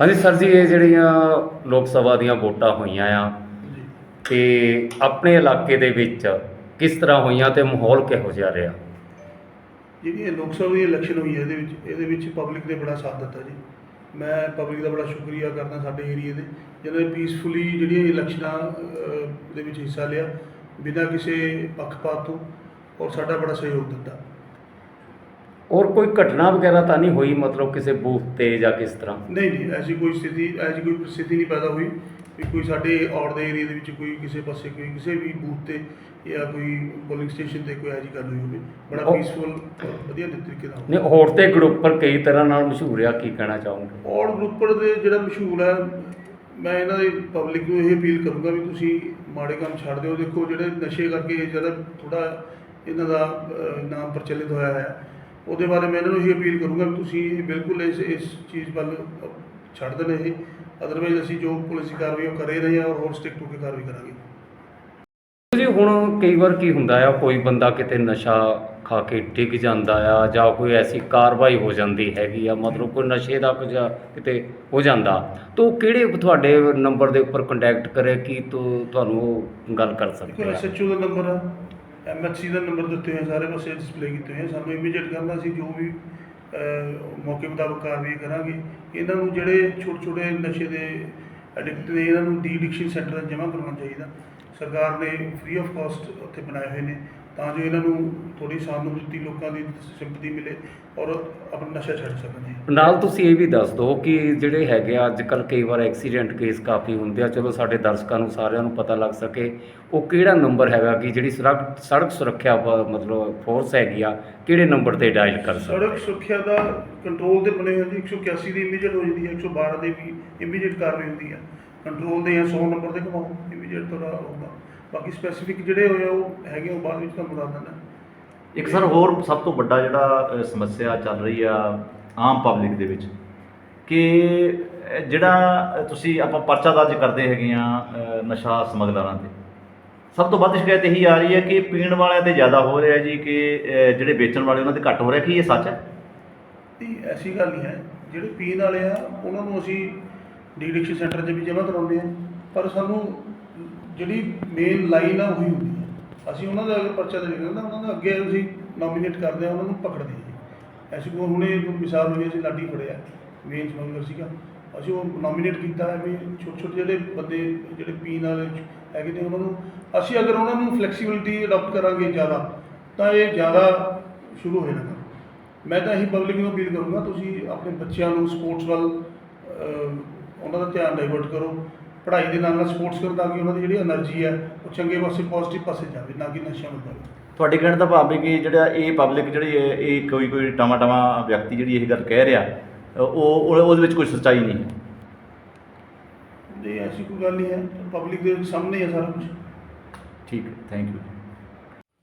ਹਾਂਜੀ ਸਰ ਜੀ ਇਹ ਜਿਹੜੀਆਂ ਲੋਕ ਸਭਾ ਦੀਆਂ ਵੋਟਾਂ ਹੋਈਆਂ ਆ ਤੇ ਆਪਣੇ ਇਲਾਕੇ ਦੇ ਵਿੱਚ ਕਿਸ ਤਰ੍ਹਾਂ ਹੋਈਆਂ ਤੇ ਮਾਹੌਲ ਕਿਹੋ ਜਿਹਾ ਰਿਹਾ? ਜਿਹੜੀ ਇਹ ਲੋਕ ਸਭਾ ਦੀ ਇਲੈਕਸ਼ਨ ਹੋਈ ਹੈ ਇਹਦੇ ਵਿੱਚ ਇਹਦੇ ਵਿੱਚ ਪਬਲਿਕ ਨੇ ਬੜਾ ਸਾਥ ਦਿੱਤਾ ਜੀ। ਮੈਂ ਪਬਲਿਕ ਦਾ ਬੜਾ ਸ਼ੁਕਰੀਆ ਕਰਦਾ ਸਾਡੇ ਏਰੀਏ ਦੇ ਜਿਨ੍ਹਾਂ ਨੇ ਪੀਸਫੁਲੀ ਜਿਹੜੀਆਂ ਇਲੈਕਸ਼ਨਾਂ ਦੇ ਵਿੱਚ ਹਿੱਸਾ ਲਿਆ ਬਿਨਾਂ ਕਿਸੇ ਪੱਖਪਾਤ ਤੋਂ ਔਰ ਸਾਡਾ ਬੜਾ ਸਹਿਯੋਗ ਦਿੱਤਾ। ਔਰ ਕੋਈ ਘਟਨਾ ਵਗੈਰਾ ਤਾਂ ਨਹੀਂ ਹੋਈ ਮਤਲਬ ਕਿਸੇ ਬੂਥ ਤੇ ਜਾਂ ਕਿਸ ਤਰ੍ਹਾਂ? ਨਹੀਂ ਨਹੀਂ ਐਸੀ ਕੋਈ ਸਥਿਤੀ ਐਸੀ ਕੋਈ ਸਥਿਤੀ ਨਹੀਂ ਪੈਦਾ ਹੋਈ ਵੀ ਕੋਈ ਸਾਡੇ ਔੜ ਦੇ ਏਰੀਏ ਦੇ ਵਿੱਚ ਕੋਈ ਕਿਸੇ ਪਾਸੇ ਕੋਈ ਕਿਸੇ ਵੀ ਬੂਥ ਤੇ ਜਾਂ ਕੋਈ ਪੋਲਿੰਗ ਸਟੇਸ਼ਨ ਤੇ ਕੋਈ ਐਸੀ ਗੱਲ ਹੋਈ ਹੋਵੇ। ਬੜਾ ਪੀਸਫੁਲ ਵਧੀਆ ਤਰੀਕੇ ਨਾਲ। ਨੇ ਹੋਰ ਤੇ ਗਰੁੱਪਰ ਕਈ ਤਰ੍ਹਾਂ ਨਾਲ ਮਸ਼ਹੂਰ ਆ ਕੀ ਕਹਿਣਾ ਚਾਹੋਗੇ? ਔੜ ਗਰੁੱਪਰ ਦੇ ਜਿਹੜਾ ਮਸ਼ਹੂਰ ਹੈ ਮੈਂ ਇਹਨਾਂ ਦੇ ਪਬਲਿਕ ਨੂੰ ਇਹ ਅਪੀਲ ਕਰੂੰਗਾ ਵੀ ਤੁਸੀਂ ਮਾੜੇ ਕੰਮ ਛੱਡ ਦਿਓ। ਦੇਖੋ ਜਿਹੜੇ ਨਸ਼ੇ ਕਰਕੇ ਜਿਹੜਾ ਥੋੜਾ ਇਹਨਾਂ ਦਾ ਨਾਮ ਪ੍ਰਚਲਿਤ ਹੋਇਆ ਹੈ ਉਹਦੇ ਬਾਰੇ ਮੈਂ ਇਹਨਾਂ ਨੂੰ ਇਹ ਅਪੀਲ ਕਰੂੰਗਾ ਵੀ ਤੁਸੀਂ ਇਹ ਬਿਲਕੁਲ ਇਸ ਇਸ ਚੀਜ਼ ਵੱਲ ਛੱਡ ਦੇਣ ਇਹ। ਅਦਰਵਾਈਜ਼ ਅਸੀਂ ਜੋ ਪੁਲਿਸ ਕਾਰਵਾਈ ਉਹ ਕਰ ਹੀ ਰਹੇ ਹਾਂ ਔਰ ਹੋਰ ਸਟਿਕ ਟੂ ਕੇ ਕਾਰਵਾਈ ਕਰਾਂਗੇ। ਜੀ ਹੁਣ ਕਈ ਵਾਰ ਕੀ ਹੁੰਦਾ ਆ ਕੋਈ ਬੰਦਾ ਕਿਤੇ ਨਸ਼ਾ ਖਾ ਕੇ ਡਿੱਗ ਜਾਂਦਾ ਆ ਜਾਂ ਕੋਈ ਐਸੀ ਕਾਰਵਾਈ ਹੋ ਜਾਂਦੀ ਹੈਗੀ ਆ ਮਤਲਬ ਕੋਈ ਨਸ਼ੇ ਦਾ ਕੁਝ ਕਿਤੇ ਹੋ ਜਾਂਦਾ ਤਾਂ ਉਹ ਕਿਹੜੇ ਤੁਹਾਡੇ ਨੰਬਰ ਦੇ ਉੱਪਰ ਕੰਟੈਕਟ ਕਰੇ ਕਿ ਤੋ- ਤੁਹਾਨੂੰ ਗੱਲ ਕਰ ਸਕਦੇ ਆ? ਐਸਐਚਓ ਦਾ ਨੰਬਰ ਹੈ ਐਮਐਚਸੀ ਦਾ ਨੰਬਰ ਦਿੱਤੇ ਹੋਏ ਸਾਰੇ ਪਾਸੇ ਡਿਸਪਲੇ ਕੀਤੇ ਹੋਏ ਸਾਨੂੰ ਇਮੀਡੀਏਟ ਕਰਨਾ ਸੀ, ਜੋ ਵੀ ਮੌਕੇ ਮੁਤਾਬਕ ਕਾਰਵਾਈ ਕਰਾਂਗੇ। ਇਹਨਾਂ ਨੂੰ ਜਿਹੜੇ ਛੋਟੇ ਛੋਟੇ ਨਸ਼ੇ ਦੇ ਐਡਿਕਟ ਨੇ, ਇਹਨਾਂ ਨੂੰ ਡੀ ਐਡਿਕਸ਼ਨ ਸੈਂਟਰ ਜਮ੍ਹਾਂ ਕਰਵਾਉਣਾ ਚਾਹੀਦਾ। ਸਰਕਾਰ ਨੇ ਫ੍ਰੀ ਆਫ ਕਾਸਟ ਉੱਥੇ ਬਣਾਏ ਹੋਏ ਨੇ। ਤਾਂ ਜੋ ਇਹਨਾਂ ਨੂੰ ਥੋੜੀ ਸਹਾਨੁਭੂਤੀ ਲੋਕਾਂ ਦੀ ਸਿੰਪਥੀ ਮਿਲੇ ਔਰ ਆਪਣਾ ਨਸ਼ਾ ਛੱਡ ਸਕਣ ਨਾਲ ਤੁਸੀਂ ਇਹ ਵੀ ਦੱਸ ਦਿਓ ਕਿ ਜਿਹੜੇ ਹੈਗੇ ਆ ਅੱਜ ਕੱਲ ਕਈ ਵਾਰ ਐਕਸੀਡੈਂਟ ਕੇਸ ਕਾਫੀ ਹੁੰਦੇ ਆ। ਚਲੋ ਸਾਡੇ ਦਰਸ਼ਕਾਂ ਨੂੰ ਸਾਰਿਆਂ ਨੂੰ ਪਤਾ ਲੱਗ ਸਕੇ ਉਹ ਕਿਹੜਾ ਨੰਬਰ ਹੈਗਾ ਕਿ ਜਿਹੜੀ ਸੜਕ ਸੜਕ ਸੁਰੱਖਿਆ ਮਤਲਬ ਫੋਰਸ ਹੈਗੀ ਆ ਕਿਹੜੇ ਨੰਬਰ ਤੇ ਡਾਇਲ ਕਰ ਸਕਦੇ ਸੜਕ ਸੁਰੱਖਿਆ ਦਾ ਕੰਟਰੋਲ ਤੇ ਬਣੇ ਹੋਏ ਜੀ। 181 ਦੀ ਇਮੀਡੀਏਟ ਹੋ ਜਾਂਦੀ ਹੈ 112 ਦੇ ਵੀ ਇਮੀਡੀਏਟ ਕਾਰਵਾਈ ਹੁੰਦੀ ਹੈ। ਕੰਟਰੋਲ ਦੇ ਜਾਂ 100 ਨੰਬਰ ਤੇ ਘਮਾਓ ਇਮੀਡੀਏਟ ਤੁਹਾਡਾ ਹੋਊਗਾ। ਬਾਕੀ ਸਪੈਸੀਫਿਕ ਜਿਹੜੇ ਹੋਏ ਆ ਉਹ ਹੈਗੇ ਉਹ ਬਾਅਦ ਵਿੱਚ ਤੁਹਾਨੂੰ ਦੱਸ ਦਿੰਦਾ। ਇੱਕ ਸਰ ਹੋਰ ਸਭ ਤੋਂ ਵੱਡਾ ਜਿਹੜਾ ਅ, ਸਮੱਸਿਆ ਚੱਲ ਰਹੀ ਆ ਆਮ ਪਬਲਿਕ ਦੇ ਵਿੱਚ ਕਿ ਅ, ਜਿਹੜਾ ਤੁਸੀਂ ਆਪਾਂ ਪਰਚਾ ਦਰਜ ਕਰਦੇ ਹੈਗੇ ਆ ਅ, ਨਸ਼ਾ ਸਮਗਲਰਾਂ ਤੇ। ਸਭ ਤੋਂ ਵੱਧ ਸ਼ਿਕਾਇਤ ਇਹੀ ਆ ਰਹੀ ਹੈ ਕਿ ਪੀਣ ਵਾਲਿਆਂ ਤੇ ਜ਼ਿਆਦਾ ਹੋ ਰਿਹਾ ਜੀ ਕਿ ਅ, ਜਿਹੜੇ ਵੇਚਣ ਵਾਲੇ ਉਹਨਾਂ ਤੇ ਘੱਟ ਹੋ ਰਿਹਾ ਕੀ ਇਹ ਸੱਚ ਹੈ? ਨਹੀਂ ਐਸੀ ਗੱਲ ਨਹੀਂ ਹੈ। ਜਿਹੜੇ ਪੀਣ ਵਾਲੇ ਆ ਉਹਨਾਂ ਨੂੰ ਅਸੀਂ ਡੀਡਿਕਸ਼ਨ ਸੈਂਟਰ 'ਚ ਵੀ ਜਮ੍ਹਾਂ ਕਰਾਉਂਦੇ ਆ ਪਰ ਸਾਨੂੰ ਜਿਹੜੀ ਮੇਨ ਲਾਈਨ ਆ ਉਹੀ ਹੁੰਦੀ ਹੈ। ਅਸੀਂ ਉਹਨਾਂ ਦਾ ਅਗਰ ਪਰਚਾ ਦੇ ਦਿੰਦੇ ਉਹਨਾਂ ਦਾ ਅੱਗੇ ਅਸੀਂ ਨੋਮੀਨੇਟ ਕਰਦੇ ਆ ਉਹਨਾਂ ਨੂੰ ਪਕੜਦੇ ਹਾਂ ਐਸੀ ਕੋਈ ਹੁਣੇ ਜੋ ਮਿਸਾਲ ਹੋਈ ਅਸੀਂ ਲਾਡੀ ਫੜਿਆ ਮੇਨ ਸਮਗਲਰ ਸੀਗਾ। ਅਸੀਂ ਉਹ ਨੋਮੀਨੇਟ ਕੀਤਾ ਹੈ ਵੀ ਛੋਟੇ ਛੋਟੇ ਜਿਹੜੇ ਬੰਦੇ, ਜਿਹੜੇ ਪੀਣ ਵਾਲੇ ਹੈਗੇ ਨੇ ਉਹਨਾਂ ਨੂੰ, ਅਸੀਂ ਅਗਰ ਉਹਨਾਂ ਨੂੰ ਫਲੈਕਸੀਬਿਲਿਟੀ ਅਡਾਪਟ ਕਰਾਂਗੇ ਜ਼ਿਆਦਾ, ਤਾਂ ਇਹ ਜ਼ਿਆਦਾ ਸ਼ੁਰੂ ਹੋ ਜਾਣਾ। ਮੈਂ ਤਾਂ ਇਹੀ ਪਬਲਿਕ ਨੂੰ ਅਪੀਲ ਕਰੂੰਗਾ, ਤੁਸੀਂ ਆਪਣੇ ਬੱਚਿਆਂ ਨੂੰ ਸਪੋਰਟਸ ਵੱਲ ਉਹਨਾਂ ਦਾ ਧਿਆਨ ਡਾਇਵਰਟ ਕਰੋ। ਪੜ੍ਹਾਈ ਦੇ ਨਾਲ ਨਾਲ ਸਪੋਰਟਸ ਕਰਨ ਤਾਂ ਕਿ ਉਹਨਾਂ ਦੀ ਜਿਹੜੀ એનર્ਜੀ ਹੈ ਉਹ ਚੰਗੇ ਪਾਸੇ ਪੋਜ਼ਿਟਿਵ ਪਾਸੇ ਜਾਵੇ ਨਾ ਕਿ ਨਸ਼ਾ ਵੱਲ ਜਾਵੇ। ਤੁਹਾਡੇ ਕਹਿਣ ਦਾ ਭਾਵ ਹੈ ਕਿ ਜਿਹੜਾ ਇਹ ਪਬਲਿਕ ਜਿਹੜੀ ਹੈ ਇਹ ਕੋਈ ਕੋਈ ਟਾਮਾ ਟਾਮਾ ਵਿਅਕਤੀ ਜਿਹੜੀ ਇਹ ਗੱਲ ਕਹਿ ਰਿਹਾ ਉਹ ਉਹ- ਉਹਦੇ ਵਿੱਚ ਕੋਈ ਸੱਚਾਈ ਨਹੀਂ ਹੈ। ਐਸੀ ਕੋਈ ਗੱਲ ਨਹੀਂ ਹੈ। ਪਬਲਿਕ ਦੇ ਸਾਹਮਣੇ ਹੀ ਹੈ ਸਾਰਾ ਕੁਝ ਠੀਕ ਹੈ ਥੈਂਕ ਯੂ